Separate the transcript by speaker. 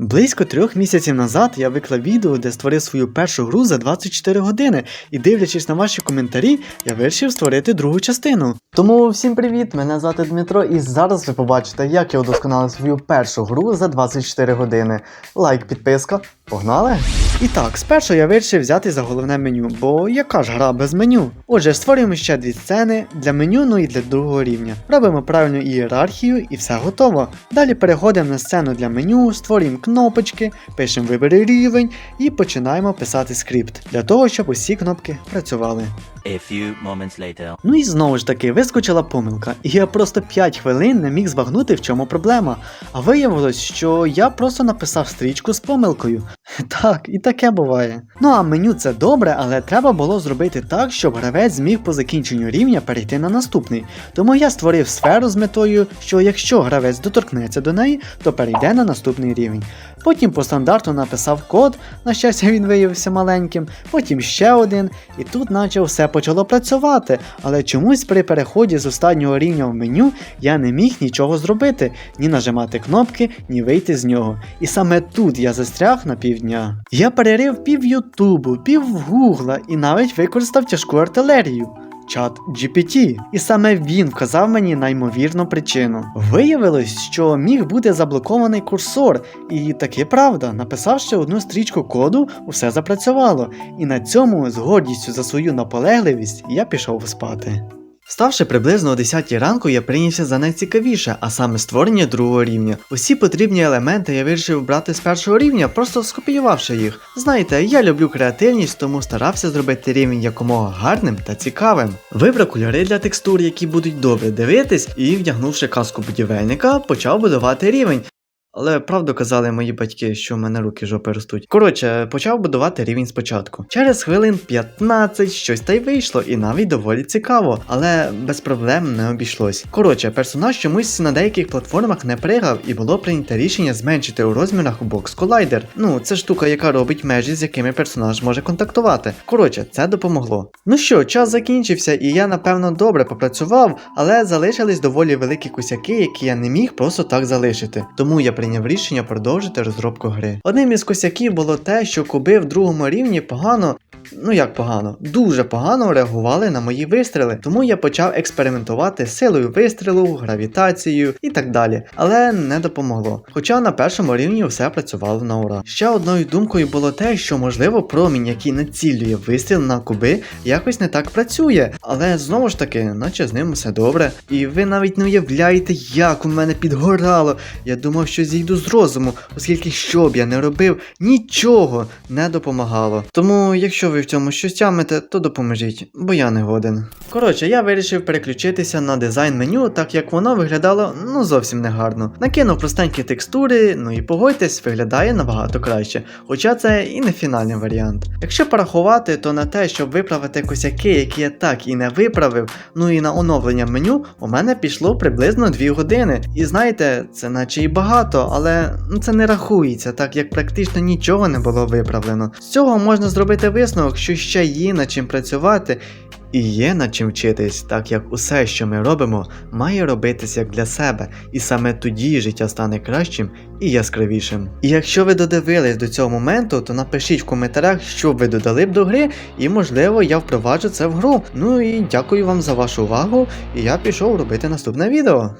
Speaker 1: Близько трьох місяців назад я виклав відео, де створив свою першу гру за 24 години, і дивлячись на ваші коментарі, я вирішив створити другу частину. Тому всім привіт! Мене звати Дмитро, і зараз ви побачите, як я удосконалив свою першу гру за 24 години. Лайк, підписка, погнали! І так, спершу я вирішив взяти за головне меню, бо яка ж гра без меню? Отже, створюємо ще дві сцени для меню, ну і для другого рівня. Робимо правильну ієрархію і все готово. Далі переходимо на сцену для меню, створюємо кнопочки, пишемо вибери рівень і починаємо писати скрипт для того, щоб усі кнопки працювали.
Speaker 2: A few moments later.
Speaker 1: Ну і знову ж таки вискочила помилка, і я просто 5 хвилин не міг збагнути, в чому проблема. А виявилось, що я просто написав стрічку з помилкою. Так, і таке буває. Ну а меню це добре, але треба було зробити так, щоб гравець зміг по закінченню рівня перейти на наступний. Тому я створив сферу з метою, що якщо гравець доторкнеться до неї, то перейде на наступний рівень. Потім по стандарту написав код, на щастя він виявився маленьким, потім ще один, і тут наче все почало працювати, але чомусь при переході з останнього рівня в меню я не міг нічого зробити, ні нажимати кнопки, ні вийти з нього. І саме тут я застряг на півдня. Я перерив пів Ютубу, пів Гугла і навіть використав тяжку артилерію. Чат GPT. І саме він вказав мені наймовірну причину. Виявилось, що міг бути заблокований курсор, і таки правда, написавши одну стрічку коду, усе запрацювало. І на цьому, з гордістю за свою наполегливість, я пішов спати. Ставши приблизно о 10 ранку, я прийнявся за найцікавіше, а саме створення другого рівня. Усі потрібні елементи я вирішив брати з першого рівня, просто скопіювавши їх. Знаєте, я люблю креативність, тому старався зробити рівень якомога гарним та цікавим. Вибрав кольори для текстур, які будуть добре дивитись, і, вдягнувши каску будівельника, почав будувати рівень. Але правду казали мої батьки, що в мене руки жопи ростуть. Коротше, почав будувати рівень спочатку. Через хвилин 15 щось та й вийшло, і навіть доволі цікаво, але без проблем не обійшлось. Коротше, персонаж чомусь на деяких платформах не пригав, і було прийнято рішення зменшити у розмірах бокс колайдер. Ну, це штука, яка робить межі, з якими персонаж може контактувати. Коротше, це допомогло. Ну що, час закінчився, і я напевно добре попрацював, але залишились доволі великі косяки, які я не міг просто так залишити. Тому я прийняв рішення продовжити розробку гри. Одним із косяків було те, що куби в другому рівні погано. Ну як погано, дуже погано реагували на мої вистріли, тому я почав експериментувати з силою вистрілу, гравітацією і так далі, але не допомогло. Хоча на першому рівні все працювало на ура. Ще одною думкою було те, що можливо промінь, який націлює вистріл на куби, якось не так працює, але знову ж таки, наче з ним все добре. І ви навіть не уявляєте, як у мене підгорало. Я думав, що зійду з розуму, оскільки що б я не робив, нічого не допомагало. Тому, якщо ви в цьому щось тямите, то допоможіть, бо я не годен. Коротше, я вирішив переключитися на дизайн меню, так як воно виглядало ну зовсім негарно. Накинув простенькі текстури, ну і погодьтесь, виглядає набагато краще. Хоча це і не фінальний варіант. Якщо порахувати, то на те, щоб виправити косяки, які я так і не виправив, ну і на оновлення меню, у мене пішло приблизно 2 години. І знаєте, це наче і багато, але ну, це не рахується, так як практично нічого не було виправлено. З цього можна зробити висновок, що ще є над чим працювати. І є над чим вчитись, так як усе, що ми робимо, має робитись як для себе, і саме тоді життя стане кращим і яскравішим. І якщо ви додивились до цього моменту, то напишіть в коментарях, що ви додали б до гри, і можливо я впроваджу це в гру. Ну і дякую вам за вашу увагу, і я пішов робити наступне відео.